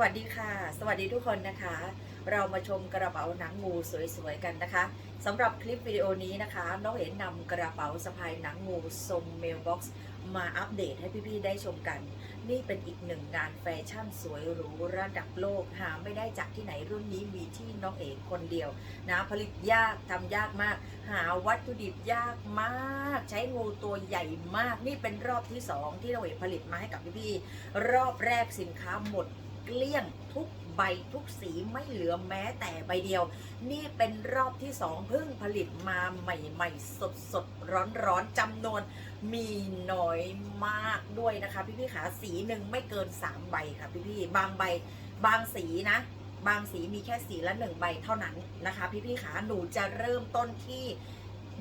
วัสดีค่ะ สวัสดีทุกคนนะคะ เรามาชมกระเป๋าหนังงูสวยๆกันนะคะสำหรับคลิปวิดีโอนี้นะคะน้องเอ๋นำกระเป๋าสะพายหนังงูทรงเมลบ็อกซ์มาอัปเดตให้พี่ๆได้ชมกัน นี่เป็นอีกหนึ่งงานแฟชั่นสวยหรูระดับโลกหาไม่ได้จากที่ไหนรุ่นนี้มีที่น้องเอ๋คนเดียวนะผลิตยากทำยากมาก หาวัตถุดิบยากมาก ใช้งูตัวใหญ่มาก นี่เป็นรอบที่สองที่น้องเอ๋ผลิตมาให้กับพี่ๆรอบแรกสินค้าหมด เกลี้ยงทุกใบทุกสีไม่เหลือแม้แต่ใบเดียว นี่เป็นรอบที่สองเพิ่งผลิตมาใหม่ๆ สดสดร้อนร้อนๆจำนวนมีน้อยมากด้วยนะคะ พี่ๆขาสีหนึ่งไม่เกิน 3 ใบค่ะพี่ๆบางใบบางสีนะ บางสีมีแค่สีละหนึ่งใบเท่านั้นนะคะ พี่ๆขาหนูจะเริ่มต้นที่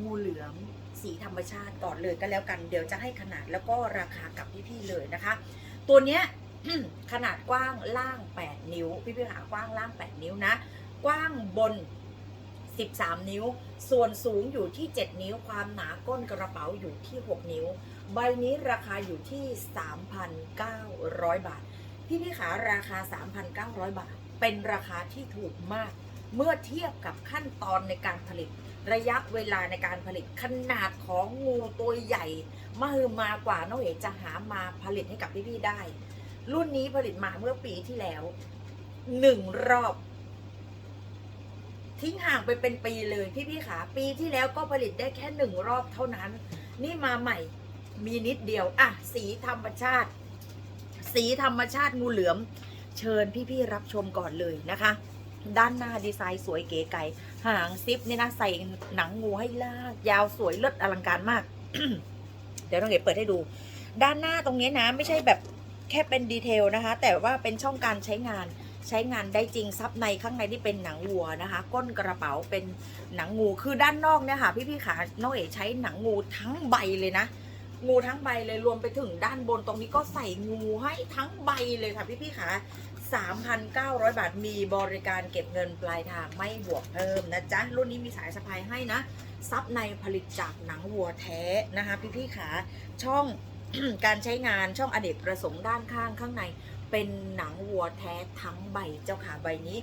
งูเหลือมสีธรรมชาติก่อนเลยก็แล้วกัน เดี๋ยวจะให้ขนาดแล้วก็ราคากับพี่ๆเลยนะคะ ตัวเนี้ย ขนาดกว้างล่าง 8 นิ้ว พี่พี่หากว้างล่าง 8 นิ้วนะ กว้างบน 13 นิ้ว ส่วนสูงอยู่ที่ 7 นิ้ว ความหนาก้นกระเป๋าอยู่ที่ 6 นิ้ว ใบนี้ราคาอยู่ที่ 3,900 บาท พี่พี่ขาราคา 3,900 บาท เป็นราคาที่ถูกมาก เมื่อเทียบกับขั้นตอนในการผลิตระยะเวลาในการผลิตขนาดของงูตัวใหญ่มหึมากว่าน้องเอ๋จะหามาผลิตให้กับพี่ๆได้ รุ่นนี้ผลิตมาเมื่อปีที่แล้วหนึ่งรอบ ทิ้งห่างไปเป็นปีเลยพี่พี่ขาปีที่แล้วก็ผลิตได้แค่หนึ่งรอบเท่านั้น นี่มาใหม่มีนิดเดียว อะ สีธรรมชาติ สีธรรมชาติงูเหลือม เชิญพี่ๆรับชมก่อนเลยนะคะ ด้านหน้าดีไซน์สวยเก๋ไก่หางซิปนี่นะใส่หนังงูให้ลาก ยาวสวยเลิศอลังการมาก เดี๋ยวน้องเก๋เปิดให้ดู ด้านหน้าตรงนี้นะ ไม่ใช่แบบ แค่เป็นดีเทลนะคะ แต่ว่าเป็นช่องการใช้งานใช้งานได้จริงซับในข้างในที่เป็นหนังวัวนะคะ ก้นกระเป๋าเป็นหนังงูคือด้านนอกเนี่ยค่ะพี่ๆขาน้องเอ๋ใช้หนังงูทั้งใบเลยนะ งูทั้งใบเลยรวมไปถึงด้านบนตรงนี้ก็ใส่งูให้ทั้งใบเลยค่ะพี่ๆขา3,900 บาทมีบริการเก็บเงินปลายทางไม่บวกเพิ่มนะจ๊ะ รุ่นนี้มีสายสะพายให้นะ ซับในผลิตจากหนังวัวแท้นะคะ พี่ๆขาช่อง การใช้งานช่องอเนกประสงค์ด้านข้างข้างใน เป็นหนังวัวแท้ทั้งใบเจ้าค่ะใบนี้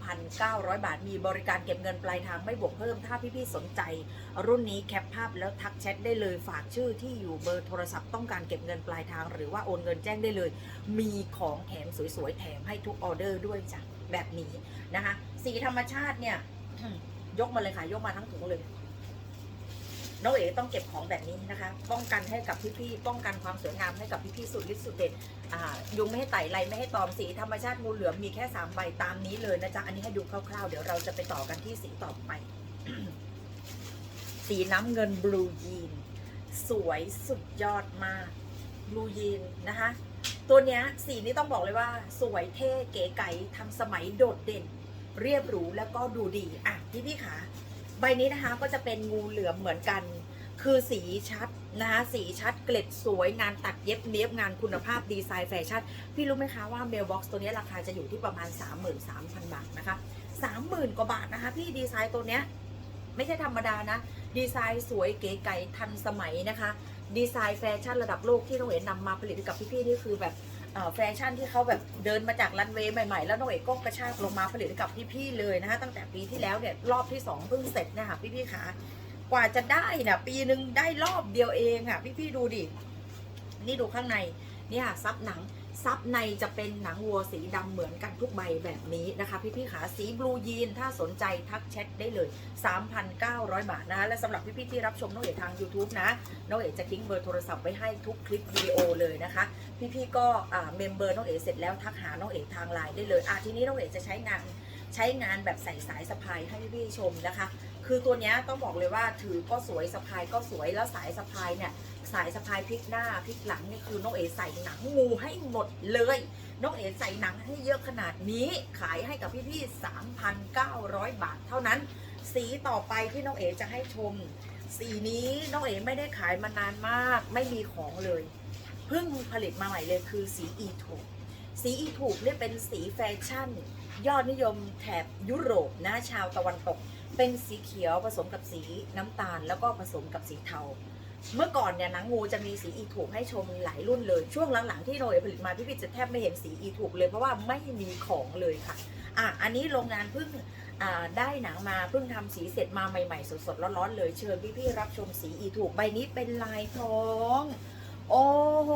3,900 บาทมีบริการเก็บเงินปลายทางไม่บวกเพิ่ม ถ้าพี่ๆสนใจ รุ่นนี้แคปภาพแล้วทักแชทได้เลยฝากชื่อที่อยู่เบอร์โทรศัพท์ต้องการเก็บเงินปลายทาง หรือว่าโอนเงินแจ้งได้เลย มีของแถมสวยๆแถมให้ทุกออเดอร์ด้วยจ้ะแบบนี้นะคะ สีธรรมชาติเนี่ยยกมาเลยค่ะยกมาทั้งถุงเลย น้องเอ๋ต้องเก็บของแบบนี้นะคะ ป้องกันให้กับพี่ๆป้องกันความสวยงามให้กับพี่ๆสุดฤทธิ์สุดเด็ดอ่ายุงไม่ให้ไต่ไรไม่ให้ตอมสีธรรมชาติงูเหลือมมีแค่สามใบตามนี้เลยนะจ๊ะอันนี้ให้ดูคร่าวๆ เดี๋ยวเราจะไปต่อกันที่สีต่อไป สีน้ำเงินบลูยีนสวยสุดยอดมากบลูยีนนะคะตัวเนี้ยสีนี้ต้องบอกเลยว่า สวยเท่เก๋ไก๋ทันสมัยโดดเด่น เรียบหรูแล้วก็ดูดีอะพี่พี่ขา ใบนี้นะคะก็จะเป็นงูเหลือมเหมือนกัน คือสีชัดนะคะสีชัดเกล็ดสวยงานตัดเย็บเนียบงานคุณภาพดีไซน์แฟชั่นพี่รู้ไหมคะว่าเมลบ็อกซ์ตัวนี้ราคาจะอยู่ที่ประมาณ 33,000 บาทนะคะ 30,000 กว่าบาทนะคะ พี่ดีไซน์ตัวเนี้ยไม่ใช่ธรรมดานะ ดีไซน์สวยเก๋ไก๋ทันสมัยนะคะ ดีไซน์แฟชั่นระดับโลกที่น้องเอ๋นำมาผลิตกับพี่ๆนี่คือแบบ แฟชั่นที่เขาแบบเดินมาจากรันเวย์ใหม่ๆ แล้วน้องเอกก็กระชากลงมาผลิตกับพี่ๆเลยนะคะตั้งแต่ปีที่แล้วเนี่ยรอบที่สองเพิ่งเสร็จเนะคะพี่ๆคะกว่าจะได้นะปีหนึ่งได้รอบเดียวเองค่ะพี่ๆดูดินี่ดูข้างในนี่ค่ะซับหนัง ซับในจะเป็นหนังวัวสีดำเหมือนกันทุกใบแบบนี้นะคะ พี่ๆขาสีบลูยีน ถ้าสนใจทักแชทได้เลย 3,900 บาทนะคะและสำหรับพี่ๆที่รับชมน้องเอ๋ทาง YouTube นะน้องเอ๋จะทิ้งเบอร์โทรศัพท์ไว้ให้ทุกคลิปวิดีโอเลยนะคะ พี่ๆก็เมมเบอร์น้องเอ๋เสร็จแล้วทักหาน้องเอ๋ทางไลน์ได้เลยอะทีนี้น้องเอ๋จะใช้งานใช้งานแบบใส่สายสะพายให้พี่ๆชมนะคะ คือตัวนี้ต้องบอกเลยว่าถือก็สวยสะพายก็สวยแล้วสายสะพายเนี่ยสายสะพายพลิกหน้าพลิกหลังนี่คือน้องเอ๋ใส่หนังงูให้หมดเลยน้องเอ๋ใส่หนังให้เยอะขนาดนี้ขายให้กับพี่ๆ3,900 บาทเท่านั้น สีต่อไปที่น้องเอ๋จะให้ชม สีนี้น้องเอ๋ไม่ได้ขายมานานมาก ไม่มีของเลยเพิ่งผลิตมาใหม่เลยคือสีอีถูกสีอีถูกเนี่ยเป็นสีแฟชั่น ยอดนิยมแถบยุโรปนะชาวตะวันตก เป็นสีเขียวผสมกับสีน้ำตาลแล้วก็ผสมกับสีเทา เมื่อก่อนเนี่ยหนังงูจะมีสีอีถูกให้ชมหลายรุ่นเลย ช่วงหลังๆที่โนเอผลิตมาพี่พี่จะแทบไม่เห็นสีอีถูกเลยเพราะว่าไม่มีของเลยค่ะอะ อันนี้โรงงานเพิ่งได้หนังมาเพิ่งทำสีเสร็จมาใหม่ๆ สดๆร้อนๆเลยเชิญพี่ๆรับชมสีอีถูกใบนี้เป็นลายทอง โอ้โห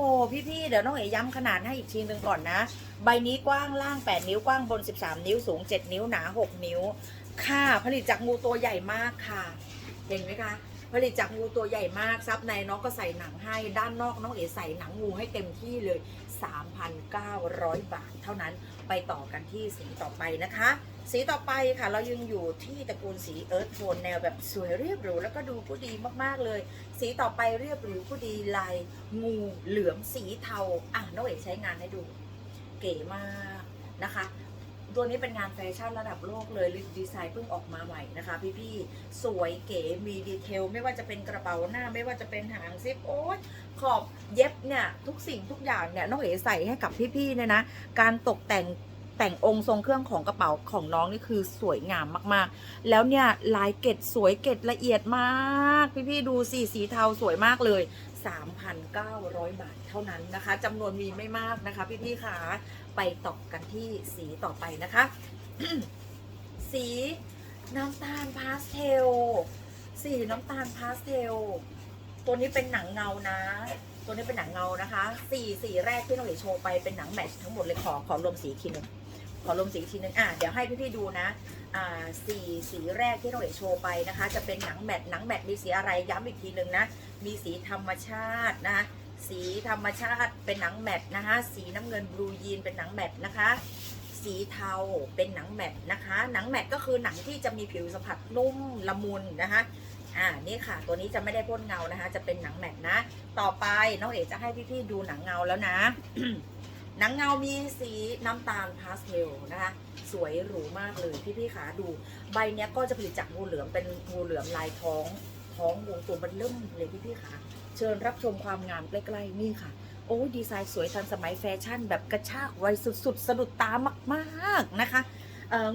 พี่ๆเดี๋ยวน้องเอ๋ย้ำขนาดให้อีกทีหนึ่งก่อนนะ ใบนี้กว้างล่าง 8 นิ้วกว้างบน 13 นิ้วสูง 7 นิ้วหนา 6 นิ้ว ค่ะ ผลิตจากงูตัวใหญ่มากค่ะ เห็นไหมคะ ผลิตจากงูตัวใหญ่มากซับในน้องก็ใส่หนังให้ด้านนอกน้องเอ๋ใส่หนังงูให้เต็มที่เลย 3,900 บาท เท่านั้นไปต่อกันที่สีต่อไปนะคะ สีต่อไปค่ะเรายังอยู่ที่ตระกูลสีเอิร์ธโทนแนวแบบสวยเรียบหรูแล้วก็ดูผู้ดีมากๆเลย สีต่อไปเรียบหรูผู้ดีลายงูเหลืองสีเทาอะน้องเอ๋ใช้งานให้ดู เก๋มากนะคะ ตัวนี้เป็นงานแฟชั่นระดับโลกเลยดีไซน์เพิ่งออกมาใหม่นะคะ พี่ๆ สวยเก๋มีดีเทล ไม่ว่าจะเป็นกระเป๋าหน้า ไม่ว่าจะเป็นหางซิปโอ๊ยขอบเย็บเนี่ยทุกสิ่งทุกอย่างเนี่ยน้องเอ๋ใส่ให้กับพี่ๆเนี่ยนะ การตกแต่งแต่งองค์ทรงเครื่องของกระเป๋าของน้องนี่คือสวยงามมากๆ แล้วเนี่ยลายเกตสวยเกตละเอียดมาก พี่ๆ ดูสีสีเทาสวยมากเลย 3,900 บาทเท่านั้นนะคะจำนวนมีไม่มากนะคะ พี่ๆค่ะ ไปต่อกันที่สีต่อไปนะคะ สีน้ำตาลพาสเทล สีน้ำตาลพาสเทล ตัวนี้เป็นหนังเงานะ ตัวนี้เป็นหนังเงานะคะสีสีแรกที่น้องเอ๋โชว์ไปเป็นหนังแมททั้งหมดเลยขอขอรวมสีทีหนึงขอรวมสีอีกทีหนึงอะเดี๋ยวให้พี่ๆดูนะ อ่าสีสีแรกที่น้องเอ๋โชว์ไปนะคะ จะเป็นหนังแมทหนังแมทมีสีอะไรย้ำอีกทีหนึ่งนะ มีสีธรรมชาตินะ สีธรรมชาติเป็นหนังแมทนะคะ สีน้ำเงินบลูยีนเป็นหนังแมทนะคะ สีเทาเป็นหนังแมทนะคะ หนังแมทก็คือหนังที่จะมีผิวสัมผัสนุ่มละมุนนะคะอ่านี่ค่ะ ตัวนี้จะไม่ได้พ่นเงานะคะ จะเป็นหนังแมทนะ ต่อไปน้องเอ๋จะให้พี่ๆดูหนังเงาแล้วนะ หนังเงามีสีน้ำตาลพาสเทลนะคะ สวยหรูมากเลยพี่ๆขาดู ใบเนี้ยก็จะผลิตจากงูเหลือมเป็นงูเหลือมลายท้อง ท้องงูตัวมันเริ่มเลยพี่ๆขา เชิญรับชมความงามใกล้ๆนี่ค่ะ โอ้ดีไซน์สวยทันสมัยแฟชั่น แบบกระชากไวสุดๆสะดุดตามากๆนะคะ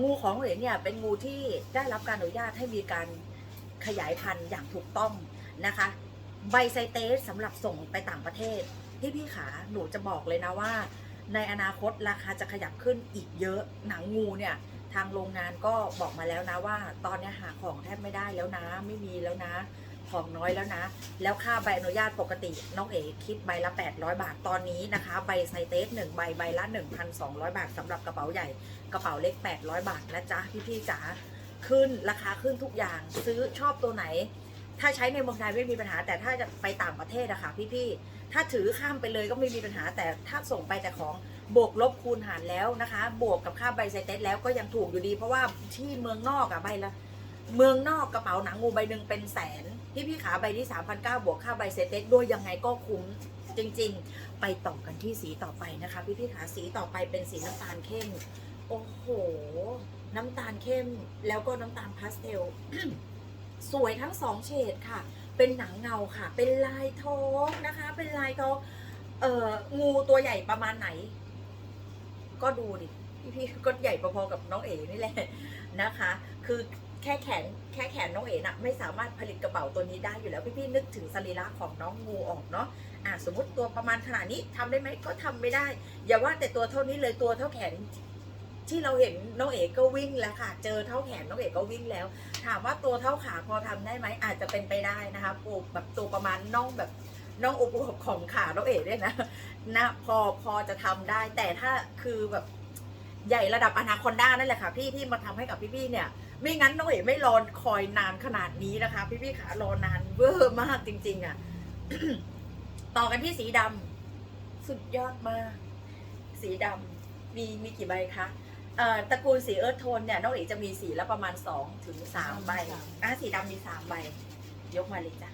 งูของเหรียญเนี่ยเป็นงูที่ได้รับการอนุญาตให้มีการขยายพันธุ์อย่างถูกต้องนะคะใบไซเตสสำหรับส่งไปต่างประเทศพี่พี่ขาหนูจะบอกเลยนะว่า ในอนาคตราคาจะขยับขึ้นอีกเยอะหนังงูเนี่ยทางโรงงานก็บอกมาแล้วนะว่า ตอนนี้หาของแทบไม่ได้แล้วนะ ไม่มีแล้วนะ ของน้อยแล้วนะ แล้วค่าใบอนุญาตปกติน้องเอ๋คิดใบละ 800 บาทตอนนี้นะคะ ใบไซเตส1ใบใบละ 1,200 บาทสำหรับกระเป๋าใหญ่กระเป๋าเล็ก 800 บาทนะจ๊ะพี่ๆจ๋าขึ้นราคาขึ้นทุกอย่างซื้อชอบตัวไหน ถ้าใช้ในเมืองไทยไม่มีปัญหา แต่ถ้าจะไปต่างประเทศอะค่ะพี่ๆถ้าถือข้ามไปเลยก็ไม่มีปัญหา แต่ถ้าส่งไปแต่ของบวกลบคูณหารแล้วนะคะ บวกกับค่าใบไซเตสแล้วก็ยังถูกอยู่ดี เพราะว่าที่เมืองนอกอะใบละเมืองนอกกระเป๋าหนังงูใบหนึ่งเป็นแสน พี่พี่ขาใบที่3 0 0 บวกค่าใบเซตเต็กด้วยยังไงก็คุ้มจริงๆ ไปต่อกันที่สีต่อไปนะคะ พี่พี่ขาสีต่อไปเป็นสีน้ำตาลเข้ม โอ้โห น้ำตาลเข้มแล้วก็น้ำตาลพาสเทลสวยทั้งสองเฉดค่ะ เป็นหนังเงาค่ะ เป็นลายท้องนะคะ เป็นลายท้องเอ่องูตัวใหญ่ประมาณไหน ก็ดูดิพี่พี่ก็ใหญ่พอๆกับน้องเอ๋นี่แหละนะคะ คือ แค่แขนแค่แขนน้องเอ๋น่ะไม่สามารถผลิตกระเป๋าตัวนี้ได้อยู่แล้วพี่ๆนึกถึงสรีระของน้องงูออกเนาะอะสมมติตัวประมาณขนาดนี้ทำได้ไหมก็ทำไม่ได้ อย่าว่าแต่ตัวเท่านี้เลยตัวเท่าแขน ที่เราเห็นน้องเอ๋ก็วิ่งแล้วค่ะ เจอเท่าแขนน้องเอ๋ก็วิ่งแล้ว ถามว่าตัวเท่าขาพอทำได้ไหมอาจจะเป็นไปได้นะคะปูแบบตัวประมาณน่องแบบน่องอุปของขาน้องเอ๋ด้วยนะนะพอพอจะทำได้ แต่ถ้าคือแบบใหญ่ระดับอนาคอนด้านั่นแหละค่ะพี่ที่มาทำให้กับพี่ๆเนี่ย ไม่งั้นน้องเอ๋ไม่รอคอยนานขนาดนี้นะคะ พี่ๆขารอนานเวอร์มากจริง ๆอะ ต่อกันที่สีดำสุดยอดมาก สีดำมีมีกี่ใบคะเอ่อตระกูลสีเอิร์ธโทนเนี่ยน้องเอ๋จะมีสีละประมาณ2ถึง3ใบอะสีดำมี3ใบ ยกมาเลยจ้ะ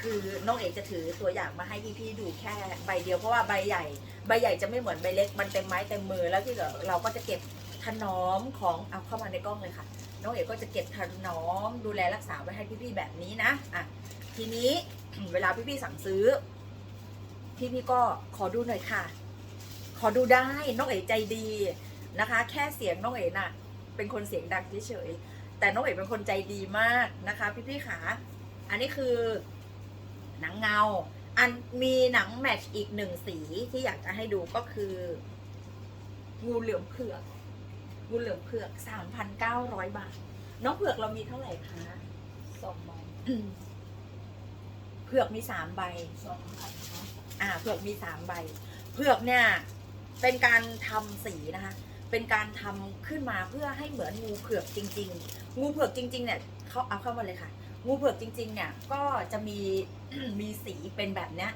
คือน้องเอ๋จะถือตัวอย่างมาให้พี่ๆดูแค่ใบเดียวเพราะว่าใบใหญ่ ใบใหญ่จะไม่เหมือนใบเล็ก มันเต็มไม้เต็มมือแล้วที่เหลือเราก็จะเก็บถนอมของเอาเข้ามาในกล้องเลยค่ะ น้องเอ๋ก็จะเก็บถนอมดูแลรักษาไว้ให้พี่ๆแบบนี้นะอะทีนี้เวลาพี่ๆสั่งซื้อ พี่ๆก็ขอดูหน่อยค่ะ ขอดูได้น้องเอ๋ใจดีนะคะ แค่เสียงน้องเอ๋น่ะ เป็นคนเสียงดังเฉยๆแต่น้องเอ๋เป็นคนใจดีมากนะคะ พี่ๆขาอันนี้คือ หนังเงา อันมีหนังแมทช์อีกหนึ่งสีที่อยากจะให้ดูก็คืองูเหลือมเผือก งูเหลือมเผือกสามพันเก้าร้อยบาท น้องเผือกเรามีเท่าไหร่คะสองใบเผือกมีสามใบ สองพันเนาะอ่า เผือกมีสามใบ เผือกเนี่ย เป็นการทำสีนะคะ เป็นการทำขึ้นมาเพื่อให้เหมือนงูเผือกจริง ๆ งูเผือกจริง ๆ เนี่ยเขาเอาเข้ามาเลยค่ะ งูเผือกจริง ๆ เนี่ย ก็จะมีมีสีเป็นแบบเนี้ย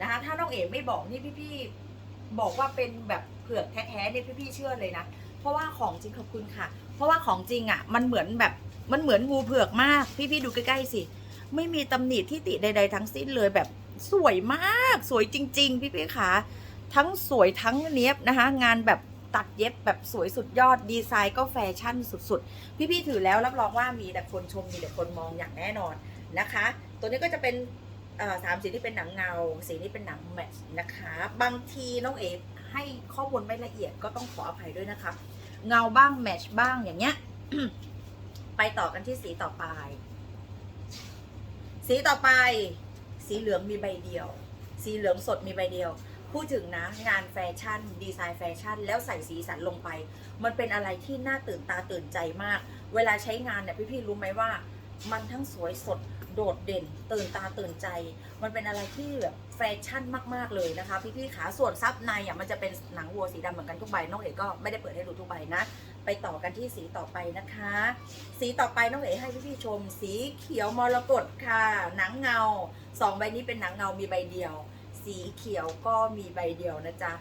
นะคะ ถ้าน้องเอ๋ไม่บอกนี่พี่ๆบอกว่าเป็นแบบเผือกแท้ๆเนี่ยพี่ๆเชื่อเลยนะ เพราะว่าของจริงขอบคุณค่ะ เพราะว่าของจริงอะ มันเหมือนแบบมันเหมือนงูเผือกมาก พี่ๆดูใกล้ๆสิ ไม่มีตำหนิที่ติใด ๆ ทั้งสิ้นเลยแบบสวยมาก สวยจริง ๆ พี่ๆค่ะทั้งสวยทั้งเนี้ยบนะคะ งานแบบตัดเย็บแบบสวยสุดยอดดีไซน์ก็แฟชั่นสุดๆ พี่ๆถือแล้วรับรองว่ามีแต่คนชมมีแต่คนมองอย่างแน่นอนนะคะ ตัวนี้ก็จะเป็นสามสีที่เป็นหนังเงา สีนี้เป็นหนังแมทนะคะ บางทีน้องเอให้ข้อมูลไม่ละเอียดก็ต้องขออภัยด้วยนะคะ เงาบ้างแมชบ้างอย่างเงี้ย ไปต่อกันที่สีต่อไป สีต่อไป สีเหลืองมีใบเดียว สีเหลืองสดมีใบเดียว พูดถึงนะงานแฟชั่น ดีไซน์แฟชั่น แล้วใส่สีสันลงไป มันเป็นอะไรที่น่าตื่นตาตื่นใจมาก เวลาใช้งานเนี่ยพี่ๆรู้ไหมว่า มันทั้งสวยสด โดดเด่น ตื่นตาตื่นใจ มันเป็นอะไรที่แบบแฟชั่นมาก ๆ เลยนะคะ พี่ๆขาส่วนซับในอะมันจะเป็นหนังวัวสีดำเหมือนกันทุกใบน้องเอ๋ก็ไม่ได้เปิดให้ดูทุกใบนะ ไปต่อกันที่สีต่อไปนะคะ สีต่อไปน้องเอ๋ให้พี่ๆชม สีเขียวมรกตค่ะ หนังเงาสองใบนี้เป็นหนังเงามีใบเดียว สีเขียวก็มีใบเดียวนะจ๊ะ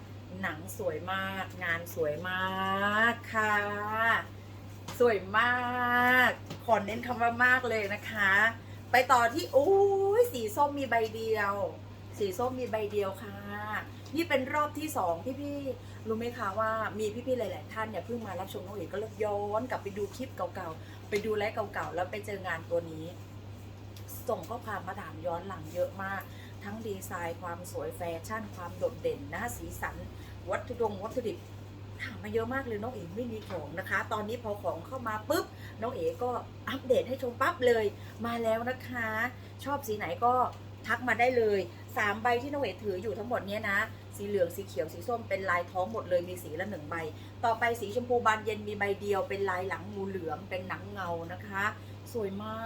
หนังสวยมาก งานสวยมากค่ะ สวยมาก ขอเน้นคำว่ามากเลยนะคะ ไปต่อที่โอ้ยสีส้มมีใบเดียว สีส้มมีใบเดียวค่ะ นี่เป็นรอบที่สองที่พี่รู้ไหมคะว่ามีพี่ๆหลาย ๆ ท่านเนี่ยเพิ่งมารับชมน้องเอกก็เลยย้อนกลับไปดูคลิปเก่าๆไปดูไลฟ์เก่าๆแล้วไปเจองานตัวนี้ ส่งข้อความมาถามย้อนหลังเยอะมาก ทั้งดีไซน์ความสวยแฟชั่นความโดดเด่นนะสีสัน วัตถุดงวัตถุดิบ ถามมาเยอะมากเลยน้องเอ๋ไม่มีของนะคะ ตอนนี้พอของเข้ามาปุ๊บน้องเอ๋ก็อัปเดตให้ชมปั๊บเลยมาแล้วนะคะ ชอบสีไหนก็ทักมาได้เลยสามใบที่น้องเอ๋ถืออยู่ทั้งหมดเนี้ยนะ สีเหลืองสีเขียวสีส้มเป็นลายท้องหมดเลยมีสีละหนึ่งใบ ต่อไปสีชมพูบานเย็นมีใบเดียวเป็นลายหลังงูเหลือมเป็นหนังเงานะคะ สวยมา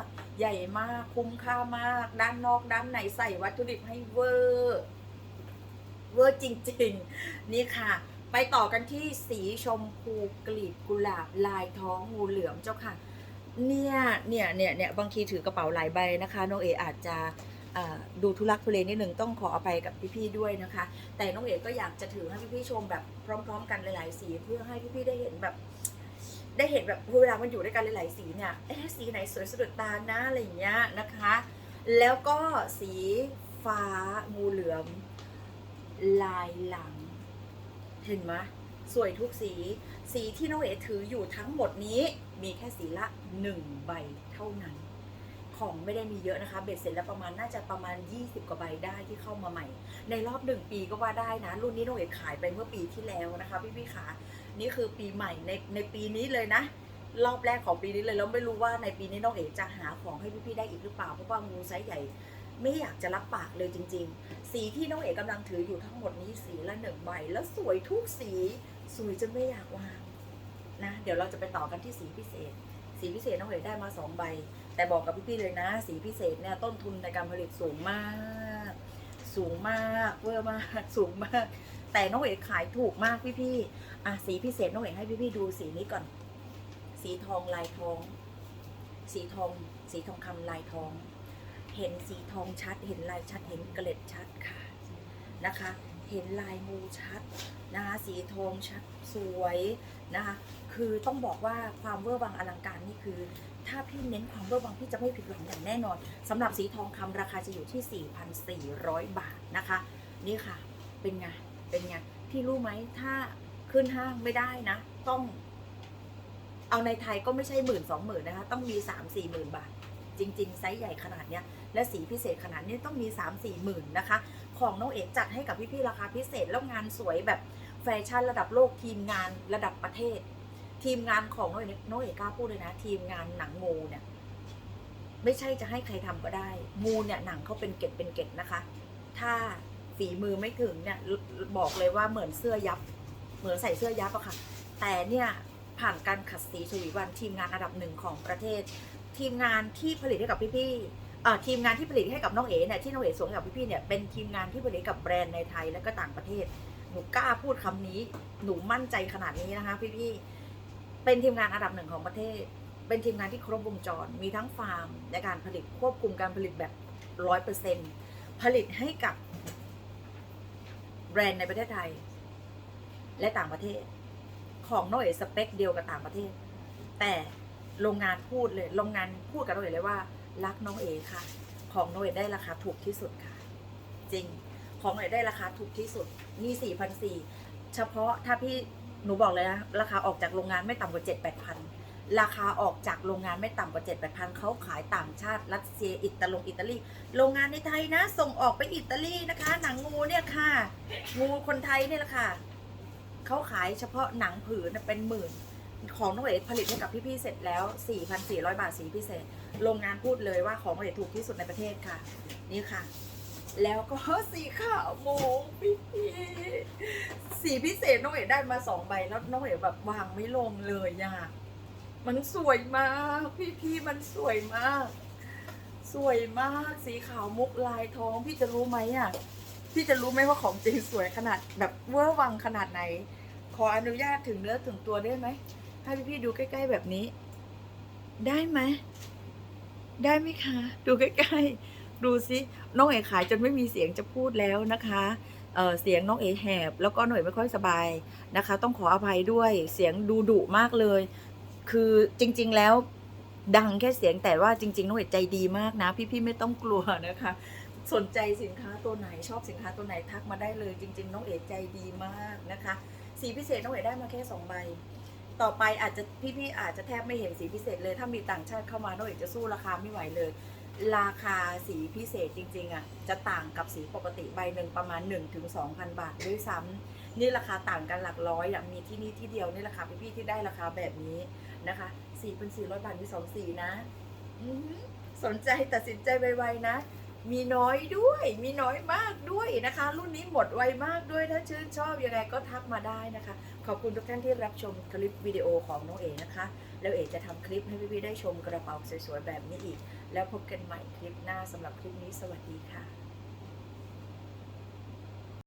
ก ใหญ่มากคุ้มค่ามาก ด้านนอกด้านในใส่วัตถุดิบให้เวอร์เวอร์จริง ๆ นี่ค่ะ ไปต่อกันที่สีชมพูกลีบกุหลาบลายท้องงูเหลือมเจ้าค่ะ เนี่ย เนี่ย เนี่ยเนี่ยบางทีถือกระเป๋าหลายใบนะคะน้องเออาจจะดูทุลักทุเลนิดหนึ่งต้องขออภัยกับพี่ๆด้วยนะคะ แต่น้องเอก็อยากจะถือให้พี่ๆชมแบบพร้อม ๆ กันหลายๆสีเพื่อให้พี่ๆได้เห็นแบบ ได้เห็นแบบเวลามันอยู่ด้วยกันหลายๆสีเนี่ยเอ๊ะสีไหนสวยสะดุดตานะอะไรอย่างเงี้ยนะคะ แล้วก็สีฟ้างูเหลือมลายหลัง เห็นไหมสวยทุกสี สีที่น้องเอ๋ถืออยู่ทั้งหมดนี้มีแค่สีละหนึ่งใบเท่านั้น ของไม่ได้มีเยอะนะคะ เบ็ดเสร็จแล้วประมาณน่าจะประมาณ 20 กว่าใบได้ที่เข้ามาใหม่ ในรอบหนึ่งปีก็ว่าได้นะ รุ่นนี้น้องเอ๋ขายไปเมื่อปีที่แล้วนะคะ พี่พี่ขานี่คือปีใหม่ในในปีนี้เลยนะ รอบแรกของปีนี้เลยแล้วไม่รู้ว่าในปีนี้น้องเอ๋จะหาของให้พี่ๆได้อีกหรือเปล่าเพราะว่างูไซส์ใหญ่ ไม่อยากจะรับปากเลยจริง ๆ สีที่น้องเอ๋กำลังถืออยู่ทั้งหมดนี้สีละหนึ่งใบ แล้วสวยทุกสีสวยจนไม่อยากวางนะ เดี๋ยวเราจะไปต่อกันที่สีพิเศษ สีพิเศษน้องเอ๋ได้มาสองใบ แต่บอกกับพี่ๆเลยนะ สีพิเศษเนี่ยต้นทุนในการผลิตสูงมาก สูงมากเวอร์มากสูงมาก แต่น้องเอ๋ขายถูกมากพี่ๆอะสีพิเศษน้องเอ๋ให้พี่ๆดูสีนี้ก่อน สีทองลายทอง สีทอง สีทองคำลายทอง เห็นสีทองชัด เห็นลายชัด เห็นเกล็ดชัดค่ะนะคะ เห็นลายงูชัดนะคะสีทองชัดสวยนะคะคือต้องบอกว่าความเวอร์วังอลังการนี่คือ ถ้าพี่เน้นความเวอร์วังพี่จะไม่ผิดหวังอย่างแน่นอนสำหรับสีทองคำราคาจะอยู่ที่ 4,400 บาทนะคะ นี่ค่ะเป็นไงเป็นไงพี่รู้ไหมถ้าขึ้นห้างไม่ได้นะ ต้อง เอาในไทยก็ไม่ใช่หมื่นสองหมื่นนะคะ ต้องมีสามสี่หมื่นบาท จริง ๆ ไซส์ใหญ่ขนาดเนี้ยและสีพิเศษขนาดนี้ต้องมีสามสี่หมื่นนะคะ ของน้องเอกจัดให้กับพี่ๆราคาพิเศษแล้วงานสวยแบบแฟชั่นระดับโลกทีมงานระดับประเทศ ทีมงานของน้องเอกน้องเอกกล้าพูดเลยนะ ทีมงานหนังโมเนี่ยไม่ใช่จะให้ใครทำก็ได้ งูเนี่ยหนังเขาเป็นเกล็ดเป็นเกล็ดนะคะ ถ้าฝีมือไม่ถึงเนี่ยบอกเลยว่าเหมือนเสื้อยับ เหมือนใส่เสื้อยับอะค่ะ แต่เนี่ยผ่านการขัดสีชวีวันทีมงานอันดับหนึ่งของประเทศ ทีมงานที่ผลิตให้กับพี่ๆเอ่อทีมงานที่ผลิตให้กับน้องเอ๋เนี่ยที่น้องเอ๋ส่งให้กับพี่ๆเนี่ยเป็นทีมงานที่ผลิตกับแบรนด์ในไทยและก็ต่างประเทศ หนูกล้าพูดคำนี้ หนูมั่นใจขนาดนี้นะคะพี่ๆเป็นทีมงานอันดับหนึ่งของประเทศ เป็นทีมงานที่ครบวงจร มีทั้งฟาร์มในการผลิตควบคุมการผลิตแบบร้อยเปอร์เซ็นผลิตให้กับแบรนด์ในประเทศไทย และต่างประเทศ ของน้องเอ๋สเปคเดียวกับต่างประเทศ แต่ โรงงานพูดเลยโรงงานพูดกับน้องเอ๋เลยว่า รักน้องเอ๋ค่ะ ของน้องเอ๋ได้ราคาถูกที่สุดค่ะ จริง ของน้องเอ๋ได้ราคาถูกที่สุดนี่สี่พันสี่เฉพาะถ้าพี่หนูบอกเลยนะราคาออกจากโรงงานไม่ต่ำกว่าเจ็ดแปดพันราคาออกจากโรงงานไม่ต่ำกว่าเจ็ดแปดพันเขาขายต่างชาติรัสเซียอิตาลงอิตาลี โรงงานในไทยนะ ส่งออกไปอิตาลีนะคะ หนังงูเนี่ยค่ะ งูคนไทยเนี่ยแหละค่ะเขาขายเฉพาะหนังผืนเป็นหมื่น ของน้องเอผลิตให้กับพี่ๆเสร็จแล้ว 4,400 บาทสีพิเศษ โรงงานพูดเลยว่าของน้องเอถูกที่สุดในประเทศค่ะ นี่ค่ะ แล้วก็สีขาวโมงพี่ๆสีพิเศษน้องเอได้มาสองใบแล้วน้องเอแบบวางไม่ลงเลยอะมันสวยมากพี่ๆมันสวยมาก สวยมากสีขาวมุกลายทองพี่จะรู้ไหมอะพี่จะรู้ไหมว่าของจริงสวยขนาดแบบเวอร์วังขนาดไหน ขออนุญาตถึงเนื้อถึงตัวได้ไหม ให้พี่ๆดูใกล้ๆแบบนี้ ได้ไหมได้ไหมคะ ดูใกล้ๆ ดูสิน้องเอ๋ขายจนไม่มีเสียงจะพูดแล้วนะคะเเสียงน้องเอ๋แหบ แล้วก็หน้องเอ๋ไม่ค่อยสบายนะคะ ต้องขออภัยด้วยเสียงดูดุมากเลย คือจริง ๆแล้วดังแค่เสียงแต่ว่าจริงๆน้องเอ๋ใจดีมากนะ พี่ๆไม่ต้องกลัวนะคะ สนใจสินค้าตัวไหนชอบสินค้าตัวไหนทักมาได้เลย จริง ๆ น้องเอ๋ใจดีมากนะคะ สีพิเศษน้องเอ๋ได้มาแค่สองใบ ต่อไปอาจจะพี่ๆอาจจะแทบไม่เห็นสีพิเศษเลย ถ้ามีต่างชาติเข้ามาน้องเอ๋จะสู้ราคาไม่ไหวเลย ราคาสีพิเศษจริงๆอะจะต่างกับสีปกติใบหนึ่งประมาณ 1-2,000ถึง2,000บาทด้วยซ้ำนี่ราคาต่างกันหลักร้อยอะมีที่นี่ที่เดียวนี่ราคาพี่ๆที่ได้ราคาแบบนี้นะคะ4,400บาทมีสองสีนะสนใจตัดสินใจไวๆนะ มีน้อยด้วย มีน้อยมากด้วยนะคะ รุ่นนี้หมดไวมากด้วยถ้าชื่นชอบยังไงก็ทักมาได้นะคะ ขอบคุณทุกท่านที่รับชมคลิปวิดีโอของน้องเอนะคะ แล้วเอจะทำคลิปให้พี่ๆได้ชมกระเป๋าสวยๆแบบนี้อีก แล้วพบกันใหม่คลิปหน้าสำหรับคลิปนี้สวัสดีค่ะ